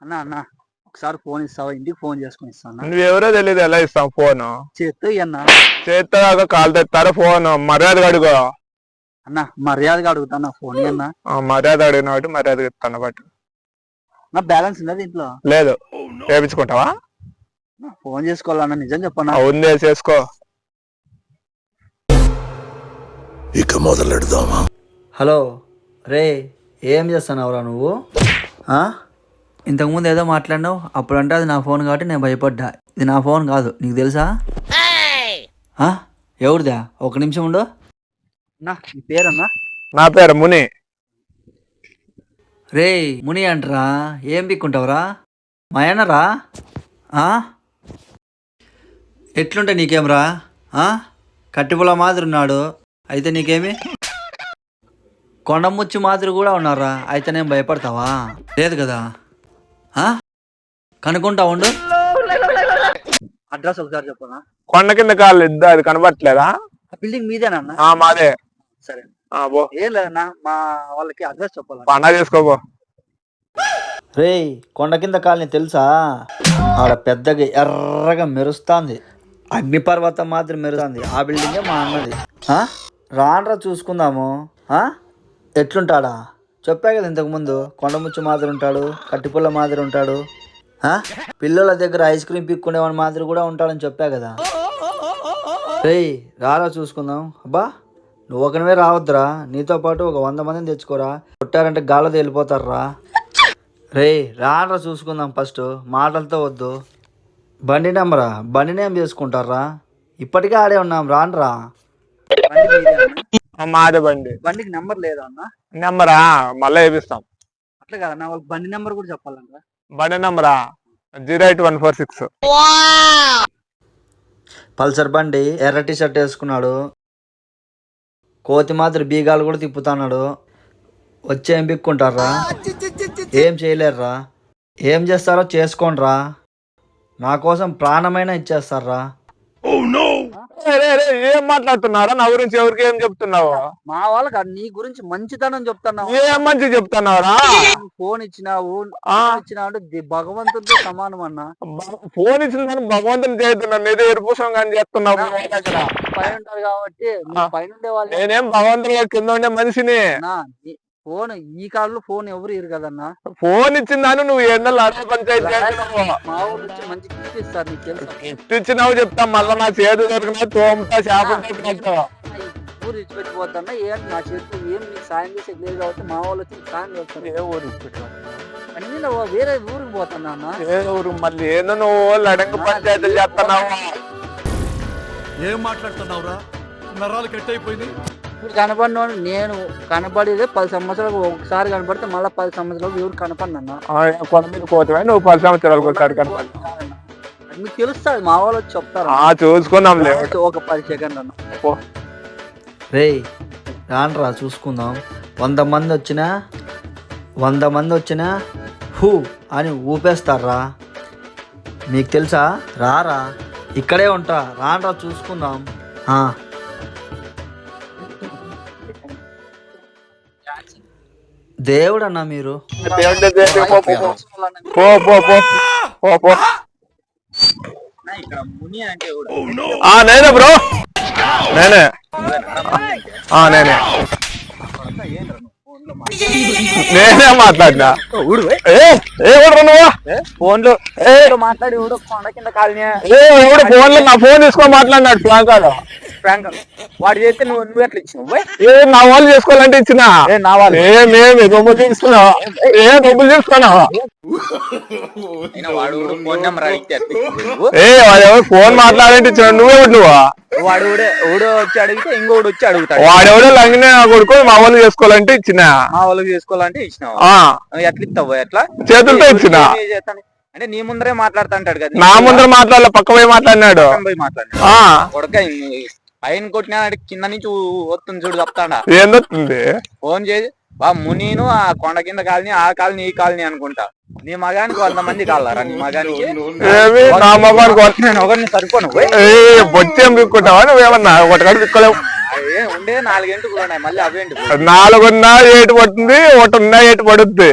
అన్న అన్న ఒకసారి ఫోన్ ఇస్తావా? ఇంటికి ఫోన్ చేసుకుని ఇస్తాను నువ్వెవరో తెలియదు ఎలా ఇస్తాం ఫోన్? చేత్తో అన్న. చేస్తాక కాల్ తెస్తారా ఫోన్? మర్యాద అడుగు. అన్న మర్యాదగా అడుగుతాను ఫోన్ అన్న. ఆ, మర్యాద అడిగిన వాటి మర్యాద ఇస్తాను బట్ నా బ్యాలెన్స్ ఉన్నది ఇంట్లో? లేదు. చేపించుకుంటావా? నా ఫోన్ చేసుకోవాలన్న నిజం చెప్పన్నా ఉంది చేసుకో. ఇక మొదలెడదామా? హలో రే ఏం చేస్తున్నావురా నువ్వు? ఆ? ఇంతకుముందు ఏదో మాట్లాడినావు అప్పుడంటే అది నా ఫోన్ కాబట్టి నేను భయపడ్డా. ఇది నా ఫోన్ కాదు నీకు తెలుసా? ఆ? ఎవరిదా? ఒక నిమిషం ఉండు. అన్న నీ పేరన్నా? నా పేరు ముని. రే ముని అంటరా? ఏం పిక్కుంటావురా? మాయనరా ఆ? ఎట్లుంటే నీకేంరా ఆ? కట్టిపుల మాదిరి ఉన్నాడు. అయితే నీకేమి? కొండముచ్చి మాదిరి కూడా ఉన్నారా? అయితే నేను భయపడతావా? లేదు కదా? కనుక్కుంటా ఉండు. అడ్రస్ ఒకసారి చెప్పనా? కొండ కింద కాళ్ళు ఇద్దా అది కనబట్టలేదా ఆ బిల్డింగ్ మీదేనన్నా ఆ మాదే. సరే. ఆ, పో. ఏం లేదన్నా మా వాళ్ళకి అడ్రస్ చెప్పాలి? పండగ చేసుకోపో రే కొండ కింద కాలనీ తెలుసా? ఆడ పెద్దగా ఎర్రగా మెరుస్తాంది. అగ్నిపర్వతం మాత్రం మెరుస్తుంది. ఆ బిల్డింగే మా అన్నది. ఆ? రాన్రా చూసుకుందాము. ఆ? ఎట్లుంటాడా? చెప్పా కదా ఇంతకుముందు కొండముచ్చు మాదిరి ఉంటాడు కట్టిపుల్ల మాదిరి ఉంటాడు. పిల్లల దగ్గర ఐస్ క్రీమ్ పిక్కునేవాడి మాదిరి కూడా ఉంటాడని చెప్పా కదా. రేయ్ రారా చూసుకుందాం. అబ్బా నువ్వు ఒకనివే రావద్దురా. నీతో పాటు ఒక వంద మందిని తెచ్చుకోరా. కొట్టారంటే గాల్లో వెళ్ళిపోతారా రే రారా చూసుకుందాం ఫస్ట్. మాటలతో వద్దు. బండి నెంబరా? బండి నేమ్ చేసుకుంటారా ఇప్పటికే ఆడే ఉన్నాం రానరా. మాదే బండి. బండికి నెంబర్ లేదా అన్న? నెంబరా? మళ్ళీ వేపిస్తాం. అట్లా కాదన్నా వాళ్ళకి బండి నెంబర్ కూడా చెప్పాలంట. బండి నెంబరా? Zero eight one four six. Pulsar బండి ఎర్ర టీ షర్ట్ వేసుకున్నాడు. కోతి మాదిరి బీగాలు కూడా తిప్పుతున్నాడు. వచ్చి ఏం పిక్కుంటారా ఏం చేయలేరురా ఏం చేస్తారో చేసుకోండిరా. నా కోసం ప్రాణమైనా ఇచ్చేస్తారా ఏం మాట్లాడుతున్నారా నా గురించి ఎవరికి ఏం చెప్తున్నావు? మా వాళ్ళకి నీ గురించి మంచితనం చెప్తున్నావు. ఏం మంచి చెప్తున్నావురా? ఫోన్ ఇచ్చినావు ఆ. ఇచ్చినావు అంటే ది- భగవంతుడితో సమానం అన్న. ఫోన్ ఇచ్చిందని భగవంతుని చేస్తున్నాను ఏదో ఎరుపుసం కానీ చేస్తున్నావు. పైన ఉంటారు కాబట్టి. పైన ఉండే వాళ్ళు. నేనేం భగవంతుని కింద ఉండే మనిషిని? ఫోన్ ఈ కాలంలో ఫోన్ ఎవరు ఇరు కదన్నా? ఫోన్ ఇచ్చిందని నువ్వు ఎండలు అదే పంచాయతీ మా ఊరు వచ్చి మంచి గిఫ్ట్ ఇస్తారు నీకు తెలుసు? గిఫ్ట్ ఇచ్చినావు చెప్తా మళ్ళా నా చేదు దొరికినా తోముతా చేప దొరికినట్టు ఊరు ఇచ్చిపెట్టిపోతున్నా ఏం నా చేతిలో ఏం నీకు సాయం చేసే లేదు కాబట్టి మా వాళ్ళు వచ్చి సాయం చేస్తారు ఏ ఊరు ఇచ్చిపెట్టావు? అన్ని నువ్వు వేరే ఊరికి పోతున్నా అన్న? ఏ ఊరు మళ్ళీ ఏందో నువ్వు లడంగ పంచాయతీలు చేస్తున్నావు? ఏం మాట్లాడుతున్నావురా? నరాలు కట్ అయిపోయింది ఇప్పుడు కనపడిన నేను కనపడేదే పది సంవత్సరాలకు ఒకసారి కనపడితే మళ్ళీ పది సంవత్సరాలకు ఎవరు కొండ మీద కోతమే నువ్వు పది సంవత్సరాలకు ఒకసారి కనపడి. మీకు తెలుస్తుంది మా వాళ్ళు వచ్చి చెప్తారు. లేవు ఒక పది సెకండ్ అన్న. రే రానరా చూసుకుందాం. వంద మంది వచ్చినా వంద మంది వచ్చినా హూ అని ఊపేస్తారా మీకు తెలుసా? రారా ఇక్కడే ఉంటా. రానరా చూసుకుందాం. ముని అంటే ఆ నేనే బ్రో. నేనే. ఆ నేనే. నేనే మాట్లాడినా? నువ్వు? ఫోన్లో. ఏ. మాట్లాడి ఎవడో కొండ కింద కాలనీ. ఏ ఎవడు ఫోన్లో నా ఫోన్ తీసుకొని మాట్లాడినాడు కాదు ప్రాంక్ వాడు చేస్తే నువ్వు నువ్వు ఎట్లా ఇచ్చినావు? ఏ నా వాళ్ళు చేసుకోవాలంటే ఇచ్చిన? ఏ నా వాళ్ళు. ఏమేమి డబ్బులు తీసుకున్నావా ఏ డబ్బులు తీసుకున్నావా వాడు ఫోన్ నెంబర్ అడిగితే ఏ వాడు ఫోన్ మాట్లాడంటే ఇచ్చిన నువ్వే నువ్వు? వాడు ఊడో వచ్చి అడిగితే ఇంకోడు వచ్చి అడుగుతాడు. వాడెవడో లంగిన కొడుకు మా వాళ్ళు చేసుకోవాలంటే ఇచ్చిన? మా వాళ్ళకి చేసుకోవాలంటే ఇచ్చినావు? ఎట్లా ఇస్తావు ఎట్లా? చేతులతో ఇచ్చిన? అంటే నీ ముందరే మాట్లాడుతుంటాడు కదా నా ముందర మాట్లాడలే పక్క పోయి మాట్లాడినాడు. కొడక పైన కొట్టినా కింద నుంచి వస్తుంది చూడు చెప్తాడా ఏందొస్తుంది ఫోన్ చేసి బా మునీను ఆ కొండ కింద కాలనీ ఆ కాలనీ ఈ కాలనీ అనుకుంటా. నీ మగానికి వంద మంది కాలరా నీ మగానికి నా మొగానికి నేను ఒకరిని సరిపోను బొచ్చేం దిక్కుంటావా నువ్వేమన్నా ఒకటి కాడ దిక్కులేవు అదే ఉండే నాలుగంటలు ఉన్నాయి మళ్ళీ అవేంటి నాలుగున్నా ఏటు పడుతుంది ఒకటి ఉన్నా ఏటు పడుద్ది.